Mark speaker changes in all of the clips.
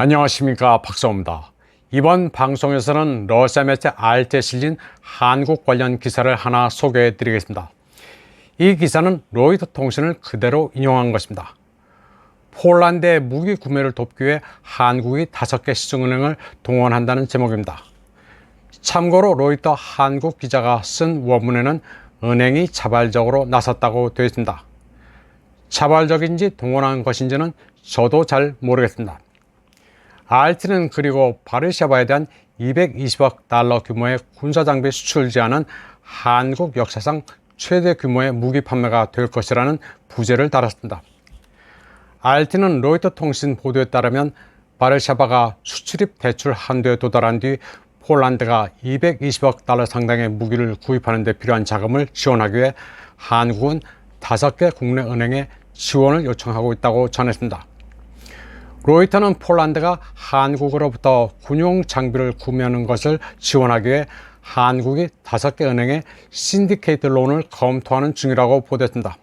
Speaker 1: 안녕하십니까 박사입니다. 이번 방송에서는 러시아 매체 알트에 실린 한국 관련 기사를 하나 소개해 드리겠습니다. 이 기사는 로이터 통신을 그대로 인용한 것입니다. 폴란드의 무기 구매를 돕기 위해 한국이 다섯 개 시중은행을 동원한다는 제목입니다. 참고로 로이터 한국 기자가 쓴 원문에는 은행이 자발적으로 나섰다고 되어 있습니다. 자발적인지 동원한 것인지는 저도 잘 모르겠습니다. 알트는 그리고 바르샤바에 대한 220억 달러 규모의 군사장비 수출 제한은 한국 역사상 최대 규모의 무기 판매가 될 것이라는 부제를 달았습니다. 알트는 로이터 통신 보도에 따르면 바르샤바가 수출입 대출 한도에 도달한 뒤 폴란드가 220억 달러 상당의 무기를 구입하는 데 필요한 자금을 지원하기 위해 한국은 다섯 개 국내 은행에 지원을 요청하고 있다고 전했습니다. 로이터는 폴란드가 한국으로부터 군용 장비를 구매하는 것을 지원하기 위해 한국이 다섯 개 은행에 신디케이트 론을 검토하는 중이라고 보도했습니다.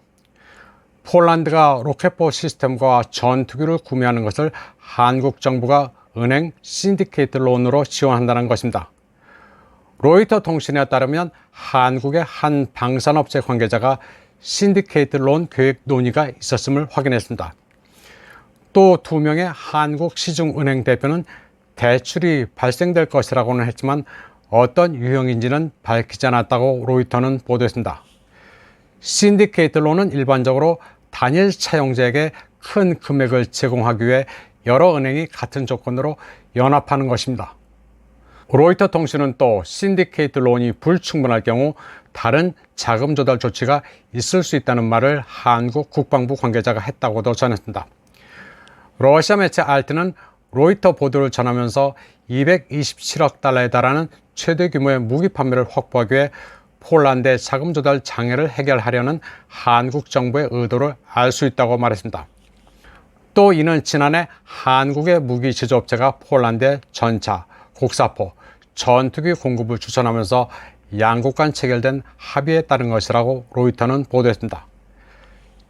Speaker 1: 폴란드가 로켓포 시스템과 전투기를 구매하는 것을 한국 정부가 은행 신디케이트 론으로 지원한다는 것입니다. 로이터 통신에 따르면 한국의 한 방산업체 관계자가 신디케이트 론 계획 논의가 있었음을 확인했습니다. 또 두 명의 한국 시중은행 대표는 대출이 발생될 것이라고는 했지만 어떤 유형인지는 밝히지 않았다고 로이터는 보도했습니다. 신디케이트 론은 일반적으로 단일 차용자에게 큰 금액을 제공하기 위해 여러 은행이 같은 조건으로 연합하는 것입니다. 로이터 통신은 또 신디케이트 론이 불충분할 경우 다른 자금 조달 조치가 있을 수 있다는 말을 한국 국방부 관계자가 했다고도 전했습니다. 러시아 매체 알트는 로이터 보도를 전하면서 227억 달러에 달하는 최대 규모의 무기 판매를 확보하기 위해 폴란드의 자금 조달 장애를 해결하려는 한국 정부의 의도를 알 수 있다고 말했습니다. 또 이는 지난해 한국의 무기 제조업체가 폴란드에 전차, 곡사포, 전투기 공급을 추천하면서 양국 간 체결된 합의에 따른 것이라고 로이터는 보도했습니다.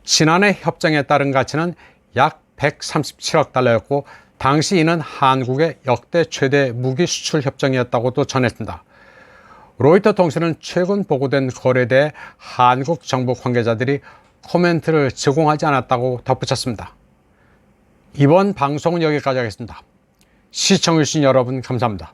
Speaker 1: 지난해 협정에 따른 가치는 약 137억 달러였고 당시 이는 한국의 역대 최대 무기 수출 협정이었다고도 전했습니다. 로이터 통신은 최근 보고된 거래에 대해 한국 정부 관계자들이 코멘트를 제공하지 않았다고 덧붙였습니다. 이번 방송은 여기까지 하겠습니다. 시청해주신 여러분 감사합니다.